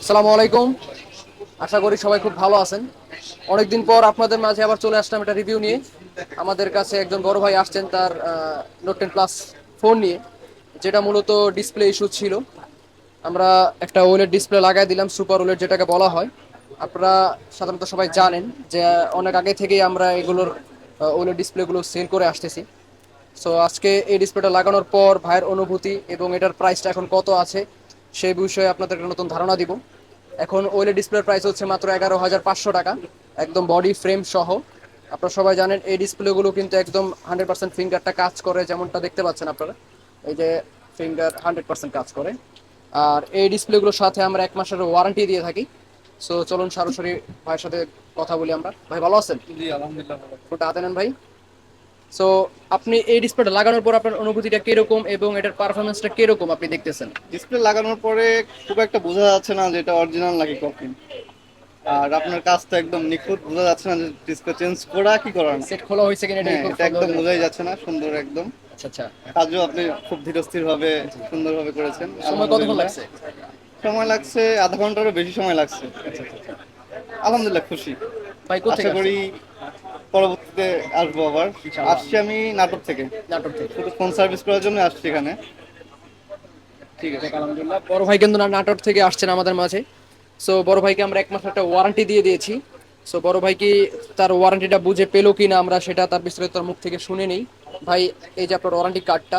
আসসালামু আলাইকুম। আশা করি সবাই খুব ভালো আছেন। অনেকদিন পর আপনাদের মাঝে আবার চলে আসলাম একটা রিভিউ নিয়ে। আমাদের কাছে একজন বড় ভাই আসছেন তার নোট টেন প্লাস ফোন নিয়ে, যেটা মূলত ডিসপ্লে ইস্যু ছিল। আমরা একটা ওলেড ডিসপ্লে লাগাই দিলাম সুপার ওলেড যেটাকে বলা হয়। আপনারা সাধারণত সবাই জানেন যে, অনেক আগে থেকেই আমরা এগুলোর ওলেড ডিসপ্লেগুলো সেল করে আসতেছি। সো আজকে এই ডিসপ্লেটা লাগানোর পর ভাইয়ের অনুভূতি এবং এটার প্রাইসটা এখন কত আছে সেই বিষয়ে আপনাদেরকে নতুন ধারণা দিব। এখন ওয়েলের ডিসপ্লের প্রাইস হচ্ছে মাত্র এগারো হাজার পাঁচশো টাকা একদম বডি ফ্রেম সহ। আপনারা সবাই জানেন এই ডিসপ্লেগুলো কিন্তু একদম হান্ড্রেড পার্সেন্ট ফিঙ্গারটা কাজ করে যেমনটা দেখতে পাচ্ছেন আপনারা। এই যে ফিঙ্গার হান্ড্রেড পার্সেন্ট কাজ করে। আর এই ডিসপ্লেগুলোর সাথে আমরা এক মাসের ওয়ারেন্টি দিয়ে থাকি। সো চলুন সরাসরি ভাইয়ের সাথে কথা বলি আমরা। ভাই ভালো আছেন? জি আলহামদুলিল্লাহ। ফোনটা হাতে নেন ভাই। সো আপনি এই ডিসপ্লেটা লাগানোর পর আপনার অনুভূতিটা কীরকম এবং এটার পারফরমেন্সটা কীরকম আপনি দেখতেছেন? ডিসপ্লে লাগানোর পরে খুব একটা বোঝা যাচ্ছে না যে এটা অরিজিনাল নাকি কপি আর আপনার কাজটা একদম নিখুঁত বোঝা যাচ্ছে না যে ডিসপ্লে চেঞ্জ করা কি করা না। সেট খোলা হয়েছে কিনা এটা হ্যাঁ, একদম বোঝাই যাচ্ছে না সুন্দর একদম। আচ্ছা আচ্ছা। কাজও আপনি খুব ধীরস্থির ভাবে সুন্দরভাবে করেছেন। সময় কতক্ষণ লাগছে? সময় লাগছে আধা ঘন্টারও বেশি সময় লাগছে। আলহামদুলিল্লাহ খুশি। ভাই আশা করি পরবর্তীতে আসব আবার। আসছি আমি নাটক থেকে। নাটক থেকে। শুধু ফোন সার্ভিস করার জন্য আসছি এখানে। ঠিক আছে। আলহামদুলিল্লাহ। বড় ভাই কিন্তু নাটক থেকে আসছেন আমাদের মাঝে। সো বড় ভাইকে আমরা এক মাস একটা ওয়ারেন্টি দিয়ে দিয়েছি। সো বড় ভাই কি তার ওয়ারেন্টিটা বুঝে পেল কি না আমরা সেটা তার বিস্তারিত মুখ থেকে শুনে নেই। ভাই এই যে আপনার ওয়ারেন্টি কার্ডটা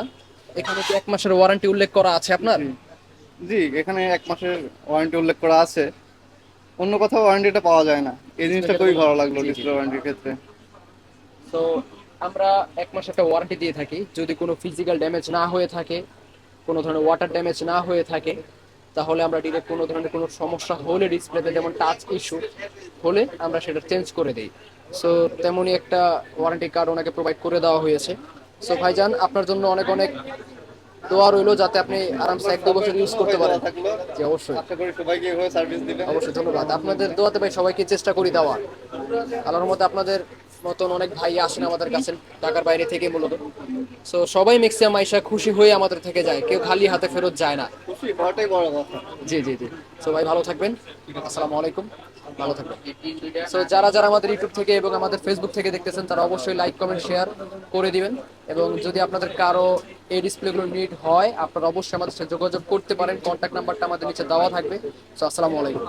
এখানে কি এক মাসের ওয়ারেন্টি উল্লেখ করা আছে আপনার? জি এখানে এক মাসের ওয়ারেন্টি উল্লেখ করা আছে। অন্য কোথাও ওয়ারেন্টিটা পাওয়া যায় না। এই জিনিসটা খুবই ভালো লাগল। ডিসপ্লে ওয়ারেন্টির ক্ষেত্রে। তো আমরা এক মাস একটা ওয়ারেন্টি দিয়ে থাকি। যদি কোনো ফিজিক্যাল ড্যামেজ না হয়ে থাকে, কোনো ধরনের ওয়াটার ড্যামেজ না হয়ে থাকে, তাহলে আমরা ডিরেক্ট কোনো ধরনের কোনো সমস্যা হলে ডিসপ্লেতে যেমন টাচ ইস্যু হলে আমরা সেটা চেঞ্জ করে দিই। সো তেমনই একটা ওয়ারেন্টি কার্ড ওনাকে প্রোভাইড করে দেওয়া হয়েছে। সো ভাইজান, আপনার জন্য অনেক অনেক দোয়া রইল যাতে আপনি আরামসে এক দু বছর ইউজ করতে পারেন। জি অবশ্যই। অবশ্যই ধন্যবাদ। আপনাদের দোয়াতে ভাই সবাইকে চেষ্টা করি দেওয়া। আল্লাহর মধ্যে আপনাদের মতন অনেক ভাই আসেন আমাদের কাছে ঢাকার বাইরে থেকে মূলত। সো সবাই ম্যাক্সিমাম আইসা খুশি হয়ে আমাদের থেকে যায়। কেউ খালি হাতে ফেরত যায় না। খুশি বড় কথা। জি জি জি। সো ভাই, ভালো থাকবেন। আসসালামু আলাইকুম। ভালো থাকবেন। সো যারা যারা আমাদের ইউটিউব থেকে এবং আমাদের ফেসবুক থেকে দেখতেছেন, তারা অবশ্যই লাইক কমেন্ট শেয়ার করে দিবেন। এবং যদি আপনাদের কারও এই ডিসপ্লেগুলো নিড হয়, আপনারা অবশ্যই আমাদের সাথে যোগাযোগ করতে পারেন। কন্ট্যাক্ট নাম্বারটা আমাদের নিচে দেওয়া থাকবে। সো আসসালামু আলাইকুম।